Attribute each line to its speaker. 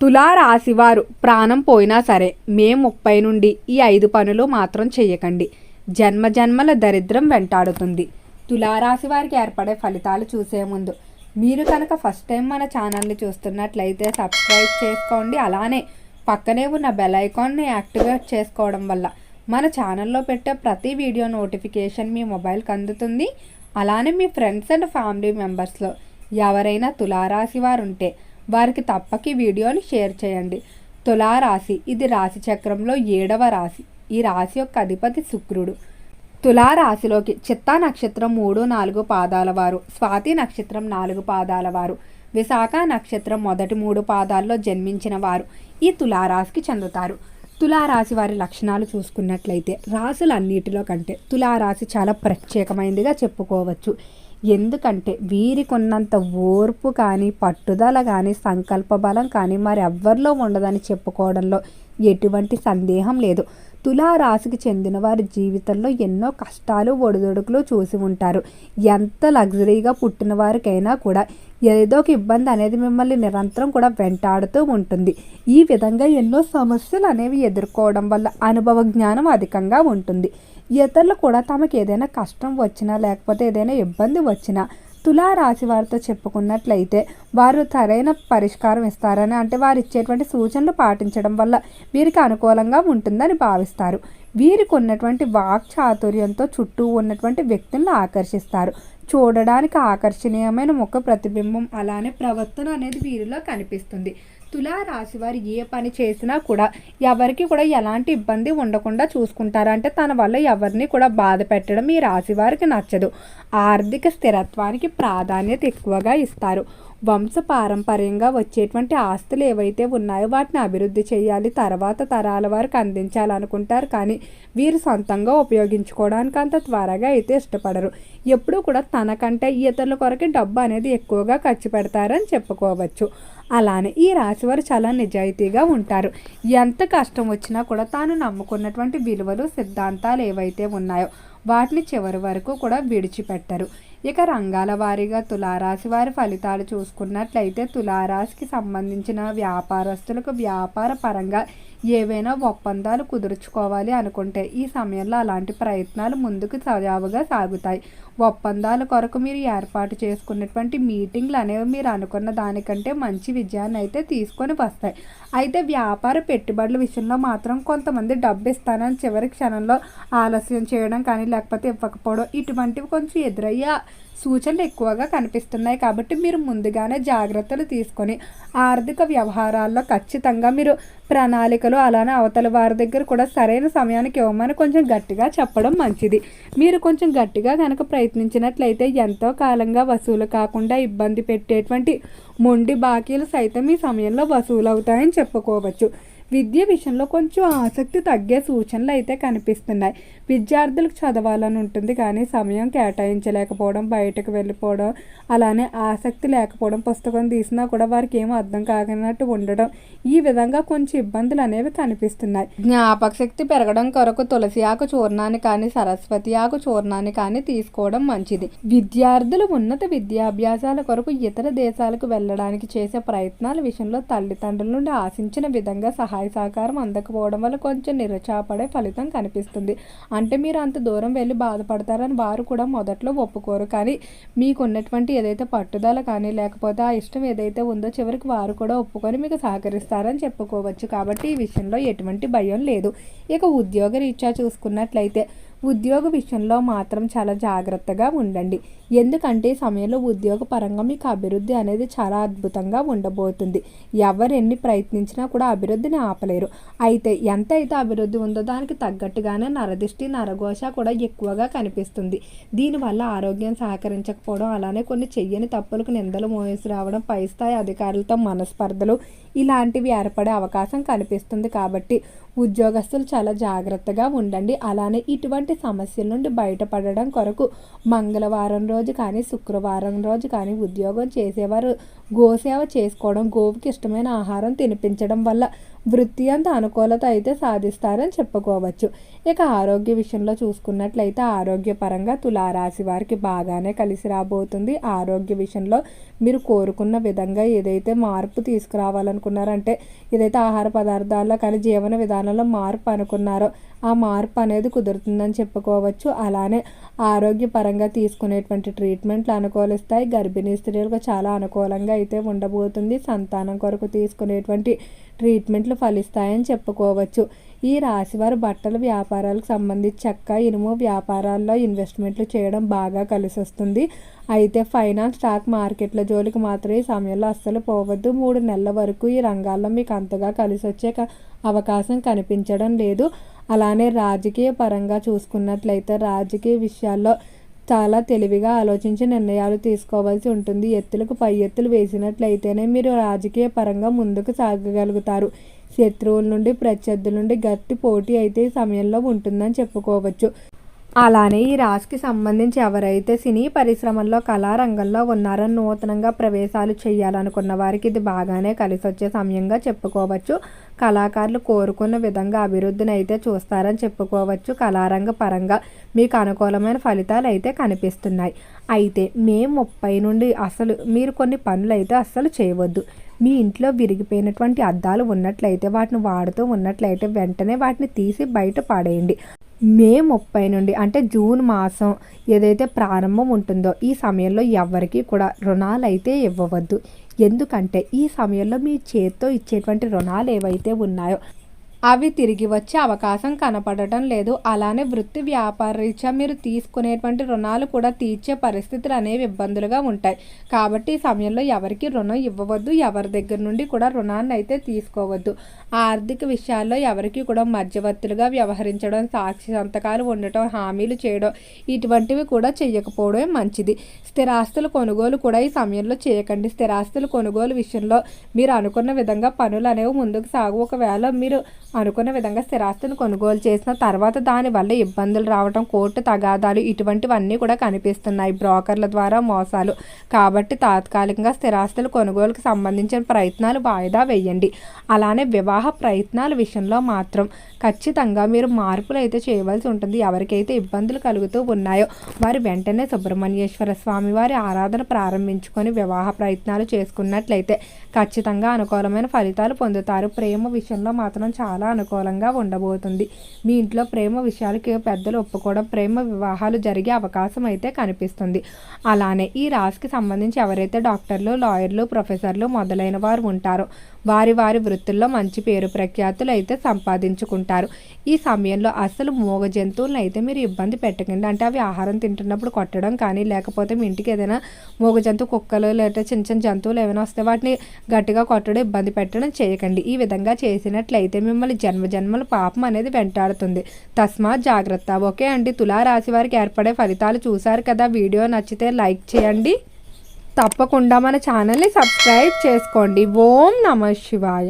Speaker 1: తులారాశివారు ప్రాణం పోయినా సరే మే ముప్పై నుండి ఈ ఐదు పనులు మాత్రం చేయకండి. జన్మ జన్మల దరిద్రం వెంటాడుతుంది. తులారాశి వారికి ఏర్పడే ఫలితాలు చూసే ముందు మీరు కనుక ఫస్ట్ టైం మన ఛానల్ని చూస్తున్నట్లయితే సబ్స్క్రైబ్ చేసుకోండి. అలానే పక్కనే ఉన్న బెల్ ఐకాన్ని యాక్టివేట్ చేసుకోవడం వల్ల మన ఛానల్లో పెట్టే ప్రతి వీడియో నోటిఫికేషన్ మీ మొబైల్కి అందుతుంది. అలానే మీ ఫ్రెండ్స్ అండ్ ఫ్యామిలీ మెంబర్స్లో ఎవరైనా తులారాశి వారు ఉంటే వారికి తప్పక ఈ వీడియోని షేర్ చేయండి. తులారాశి ఇది రాశి చక్రంలో ఏడవ రాశి. ఈ రాశి యొక్క అధిపతి శుక్రుడు. తులారాశిలోకి చిత్తా నక్షత్రం మూడు నాలుగు పాదాల వారు. స్వాతి నక్షత్రం నాలుగు పాదాల వారు. విశాఖ నక్షత్రం మొదటి మూడు పాదాల్లో జన్మించిన వారు. ఈ తులారాశికి చెందుతారు. తులారాశి వారి లక్షణాలు చూసుకున్నట్లయితే రాశులన్నిటిలో కంటే తులారాశి చాలా ప్రత్యేకమైనదిగా చెప్పుకోవచ్చు. ఎందుకంటే వీరికున్నంత ఓర్పు కానీ పట్టుదల కానీ సంకల్ప బలం కానీ మరి ఎవ్వరిలో ఉండదని చెప్పుకోవడంలో ఎటువంటి సందేహం లేదు. తులారాశికి చెందిన వారి జీవితంలో ఎన్నో కష్టాలు ఒడిదొడుకులు చూసి ఉంటారు. ఎంత లగ్జరీగా పుట్టిన వారికైనా కూడా ఏదో ఒక ఇబ్బంది అనేది మిమ్మల్ని నిరంతరం కూడా వెంటాడుతూ ఉంటుంది. ఈ విధంగా ఎన్నో సమస్యలు అనేవి ఎదుర్కోవడం వల్ల అనుభవ జ్ఞానం అధికంగా ఉంటుంది. ఇతరులు కూడా తమకు ఏదైనా కష్టం వచ్చినా లేకపోతే ఏదైనా ఇబ్బంది వచ్చినా తులారాశి వారితో చెప్పుకున్నట్లయితే వారు సరైన పరిష్కారం ఇస్తారని అంటే వారు ఇచ్చేటువంటి సూచనలు పాటించడం వల్ల వీరికి అనుకూలంగా ఉంటుందని భావిస్తారు. వీరికి ఉన్నటువంటి వాక్ చాతుర్యంతో చుట్టూ ఉన్నటువంటి వ్యక్తులను ఆకర్షిస్తారు. చూడడానికి ఆకర్షణీయమైన ముఖ ప్రతిబింబం అలానే ప్రవర్తన అనేది వీరిలో కనిపిస్తుంది. తులారాశి వారు ఏ పని చేసినా కూడా ఎవరికి కూడా ఎలాంటి ఇబ్బంది ఉండకుండా చూసుకుంటారు. అంటే తన వల్ల ఎవరిని కూడా బాధ పెట్టడం ఈ రాశి వారికి నచ్చదు. ఆర్థిక స్థిరత్వానికి ప్రాధాన్యత ఎక్కువగా ఇస్తారు. వంశ పారంపర్యంగా వచ్చేటువంటి ఆస్తులు ఏవైతే ఉన్నాయో వాటిని అభివృద్ధి చేయాలి తర్వాత తరాల వారికి అందించాలనుకుంటారు. కానీ వీరు సొంతంగా ఉపయోగించుకోవడానికి అంత త్వరగా అయితే ఇష్టపడరు. ఎప్పుడూ కూడా తనకంటే ఇతరుల కొరకు డబ్బు అనేది ఎక్కువగా ఖర్చు పెడతారని చెప్పుకోవచ్చు. అలానే ఈ రాశివారు చాలా నిజాయితీగా ఉంటారు. ఎంత కష్టం వచ్చినా కూడా తాను నమ్ముకున్నటువంటి విలువలు సిద్ధాంతాలు ఏవైతే ఉన్నాయో వాటిని చివరి వరకు కూడా విడిచిపెట్టరు. ఇక రంగాల వారీగా తులారాశి వారి ఫలితాలు చూసుకున్నట్లయితే తులారాశికి సంబంధించిన వ్యాపారస్తులకు వ్యాపార పరంగా ఏవైనా ఒప్పందాలు కుదుర్చుకోవాలి అనుకుంటే ఈ సమయంలో అలాంటి ప్రయత్నాలు ముందుకు సజావుగా సాగుతాయి. ఒప్పందాల కొరకు మీరు ఏర్పాటు చేసుకున్నటువంటి మీటింగ్లు అనేవి మీరు అనుకున్న దానికంటే మంచి విజయాన్ని అయితే తీసుకొని వస్తాయి. అయితే వ్యాపార పెట్టుబడుల విషయంలో మాత్రం కొంతమంది డబ్బు ఇస్తానని చివరి క్షణంలో ఆలస్యం చేయడం కానీ లేకపోతే ఇవ్వకపోవడం ఇటువంటివి కొంచెం ఎదురయ్యే సూచనలు ఎక్కువగా కనిపిస్తున్నాయి. కాబట్టి మీరు ముందుగానే జాగ్రత్తలు తీసుకొని ఆర్థిక వ్యవహారాల్లో ఖచ్చితంగా మీరు ప్రణాళికలు అలానే అవతల వారి దగ్గర కూడా సరైన సమయానికి ఇవ్వమని కొంచెం గట్టిగా చెప్పడం మంచిది. మీరు కొంచెం గట్టిగా కనుక ప్రయత్నించినట్లయితే ఎంతో కాలంగా వసూలు కాకుండా ఇబ్బంది పెట్టేటువంటి మొండి బాకీలు సైతం ఈ సమయంలో వసూలు అవుతాయని చెప్పుకోవచ్చు. విద్య విషయంలో కొంచెం ఆసక్తి తగ్గే సూచనలు అయితే కనిపిస్తున్నాయి. విద్యార్థులకు చదవాలని ఉంటుంది కానీ సమయం కేటాయించలేకపోవడం బయటకు వెళ్ళిపోవడం అలానే ఆసక్తి లేకపోవడం పుస్తకం తీసినా కూడా వారికి ఏమో అర్థం కాగినట్టు ఉండడం ఈ విధంగా కొంచెం ఇబ్బందులు అనేవి కనిపిస్తున్నాయి. జ్ఞాపక శక్తి పెరగడం కొరకు తులసి ఆకు చూర్ణాన్ని కానీ సరస్వతి ఆకు చూర్ణాన్ని కానీ తీసుకోవడం మంచిది. విద్యార్థులు ఉన్నత విద్యాభ్యాసాల కొరకు ఇతర దేశాలకు వెళ్ళడానికి చేసే ప్రయత్నాల విషయంలో తల్లిదండ్రుల నుండి ఆశించిన విధంగా సహాయ సహకారం అందకపోవడం వల్ల కొంచెం నిరుచాపడే ఫలితం కనిపిస్తుంది. అంటే మీరు అంత దూరం వెళ్ళి బాధపడతారని వారు కూడా మొదట్లో ఒప్పుకోరు. కానీ మీకు ఉన్నటువంటి ఏదైతే పట్టుదల కానీ లేకపోతే ఆ ఇష్టం ఏదైతే ఉందో చివరికి వారు కూడా ఒప్పుకొని మీకు సహకరిస్తారని చెప్పుకోవచ్చు. కాబట్టి ఈ విషయంలో ఎటువంటి భయం లేదు. ఇక ఉద్యోగ రీత్యా చూసుకున్నట్లయితే ఉద్యోగ విషయంలో మాత్రం చాలా జాగ్రత్తగా ఉండండి. ఎందుకంటే ఈ సమయంలో ఉద్యోగ పరంగా మీకు అభివృద్ధి అనేది చాలా అద్భుతంగా ఉండబోతుంది. ఎవరు ఎన్ని ప్రయత్నించినా కూడా అభివృద్ధిని ఆపలేరు. అయితే ఎంత అయితే అభివృద్ధి ఉందో దానికి తగ్గట్టుగానే నరదిష్టి నరఘోష కూడా ఎక్కువగా కనిపిస్తుంది. దీనివల్ల ఆరోగ్యం సహకరించకపోవడం అలానే కొన్ని చెయ్యని తప్పులకు నిందలు మోసి రావడం పై స్థాయి అధికారులతో మనస్పర్ధలు ఇలాంటివి ఏర్పడే అవకాశం కనిపిస్తుంది. కాబట్టి ఉద్యోగస్తులు చాలా జాగ్రత్తగా ఉండండి. అలానే ఇటువంటి సమస్యల నుండి బయటపడడం కొరకు మంగళవారం రోజు కానీ శుక్రవారం రోజు కానీ ఉద్యోగం చేసేవారు గోసేవ చేసుకోవడం గోవుకి ఇష్టమైన ఆహారం తినిపించడం వల్ల వృత్తి అంత అనుకూలత అయితే సాధిస్తారని చెప్పుకోవచ్చు. ఇక ఆరోగ్య విషయంలో చూసుకున్నట్లయితే ఆరోగ్యపరంగా తులారాశి వారికి బాగానే కలిసి రాబోతుంది. ఆరోగ్య విషయంలో మీరు కోరుకున్న విధంగా ఏదైతే మార్పు తీసుకురావాలనుకున్నారంటే ఏదైతే ఆహార పదార్థాల్లో కానీ జీవన విధానంలో మార్పు అనుకున్నారో ఆ మార్పు అనేది కుదురుతుందని చెప్పుకోవచ్చు. అలానే ఆరోగ్యపరంగా తీసుకునేటువంటి ట్రీట్మెంట్లు అనుకూలిస్తాయి. గర్భిణీ స్త్రీలకు చాలా అనుకూలంగా అయితే ఉండబోతుంది. సంతానం కొరకు తీసుకునేటువంటి ట్రీట్మెంట్లు ఫలిస్తాయని చెప్పుకోవచ్చు. ఈ రాశివారు బట్టల వ్యాపారాలకు సంబంధించి చెక్క ఇనుము వ్యాపారాల్లో ఇన్వెస్ట్మెంట్లు చేయడం బాగా కలిసి వస్తుంది అయితే ఫైనాన్స్ స్టాక్ మార్కెట్ల జోలికి మాత్రం ఈ సమయంలో అస్సలు పోవద్దు. మూడు నెలల వరకు ఈ రంగాల్లో మీకు అంతగా కలిసి వచ్చే అవకాశం కనిపించడం లేదు. అలానే రాజకీయ పరంగా చూసుకున్నట్లయితే రాజకీయ విషయాల్లో చాలా తెలివిగా ఆలోచించి నిర్ణయాలు తీసుకోవాల్సి ఉంటుంది. ఎత్తులకు పై ఎత్తులు వేసినట్లయితేనే మీరు రాజకీయ పరంగా ముందుకు సాగగలుగుతారు. శత్రువుల నుండి ప్రత్యర్థుల నుండి గట్టి పోటీ అయితే ఈ సమయంలో ఉంటుందని చెప్పుకోవచ్చు. అలానే ఈ రాశికి సంబంధించి ఎవరైతే సినీ పరిశ్రమల్లో కళారంగంలో ఉన్నారో నూతనంగా ప్రవేశాలు చేయాలనుకున్న వారికి ఇది బాగానే కలిసి వచ్చే సమయంగా చెప్పుకోవచ్చు. కళాకారులు కోరుకున్న విధంగా అభివృద్ధిని అయితే చూస్తారని చెప్పుకోవచ్చు. కళారంగ పరంగా మీకు అనుకూలమైన ఫలితాలు అయితే కనిపిస్తున్నాయి. అయితే మే ముప్పై నుండి అసలు మీరు కొన్ని పనులు అయితే అస్సలు చేయవద్దు. మీ ఇంట్లో విరిగిపోయినటువంటి అద్దాలు ఉన్నట్లయితే వాటిని వాడుతూ ఉన్నట్లయితే వెంటనే వాటిని తీసి బయట పాడేయండి. మే ముప్పై నుండి అంటే జూన్ మాసం ఏదైతే ప్రారంభం ఉంటుందో ఈ సమయంలో ఎవరికీ కూడా రుణాలు అయితే ఇవ్వవద్దు. ఎందుకంటే ఈ సమయంలో మీ చేత్తో ఇచ్చేటువంటి రుణాలు ఏవైతే ఉన్నాయో అవి తిరిగి వచ్చే అవకాశం కనపడటం లేదు. అలానే వృత్తి వ్యాపార రీత్యా మీరు తీసుకునేటువంటి రుణాలు కూడా తీర్చే పరిస్థితులు అనేవి ఇబ్బందులుగా ఉంటాయి. కాబట్టి ఈ సమయంలో ఎవరికి రుణం ఇవ్వవద్దు. ఎవరి దగ్గర నుండి కూడా రుణాన్ని అయితే తీసుకోవద్దు. ఆర్థిక విషయాల్లో ఎవరికి కూడా మధ్యవర్తులుగా వ్యవహరించడం సాక్షి సంతకాలు ఉండటం హామీలు చేయడం ఇటువంటివి కూడా చేయకపోవడమే మంచిది. స్థిరాస్తుల కొనుగోలు కూడా ఈ సమయంలో చేయకండి. స్థిరాస్తుల కొనుగోలు విషయంలో మీరు అనుకున్న విధంగా పనులు అనేవి ముందుకు సాగు. ఒకవేళ మీరు అనుకున్న విధంగా స్థిరాస్తిని కొనుగోలు చేసిన తర్వాత దానివల్ల ఇబ్బందులు రావడం కోర్టు తగాదాలు ఇటువంటివన్నీ కూడా కనిపిస్తున్నాయి బ్రోకర్ల ద్వారా మోసాలు. కాబట్టి తాత్కాలికంగా స్థిరాస్తుల కొనుగోలుకు సంబంధించిన ప్రయత్నాలు వాయిదా వేయండి. అలానే వివాహ ప్రయత్నాల విషయంలో మాత్రం ఖచ్చితంగా మీరు మార్పులు అయితే చేయవలసి ఉంటుంది. ఎవరికైతే ఇబ్బందులు కలుగుతూ ఉన్నాయో వారు వెంటనే సుబ్రహ్మణ్యేశ్వర స్వామి వారి ఆరాధన ప్రారంభించుకొని వివాహ ప్రయత్నాలు చేసుకున్నట్లయితే ఖచ్చితంగా అనుకూలమైన ఫలితాలు పొందుతారు. ప్రేమ విషయంలో మాత్రం చాలా అనుకూలంగా ఉండబోతుంది. మీ ఇంట్లో ప్రేమ విషయాలకి పెద్దలు ఒప్పుకోవడం ప్రేమ వివాహాలు జరిగే అవకాశం అయితే కనిపిస్తుంది. అలానే ఈ రాశికి సంబంధించి ఎవరైతే డాక్టర్లు లాయర్లు ప్రొఫెసర్లు మొదలైన వారు ఉంటారో వారి వారి వృత్తుల్లో మంచి పేరు ప్రఖ్యాతులు అయితే సంపాదించుకుంటారు. ఈ సమయంలో అసలు మూగ జంతువులను అయితే మీరు ఇబ్బంది పెట్టకండి. అంటే అవి ఆహారం తింటున్నప్పుడు కొట్టడం కానీ లేకపోతే మీ ఇంటికి ఏదైనా మూగ జంతువు కుక్కలు లేదా చిన్న చిన్న జంతువులు ఏమైనా వస్తే వాటిని గట్టిగా కొట్టడం ఇబ్బంది పెట్టడం చేయకండి. ఈ విధంగా చేసినట్లయితే మిమ్మల్ని జన్మ జన్మల పాపం అనేది వెంటాడుతుంది. తస్మాత్ జాగ్రత్త. ఓకే అండి. తులారాశి వారికి ఏర్పడే ఫలితాలు చూశారు కదా. వీడియో నచ్చితే లైక్ చేయండి. తప్పకుండా మన ఛానల్ని సబ్స్క్రైబ్ చేసుకోండి. ఓం నమ శివాయ.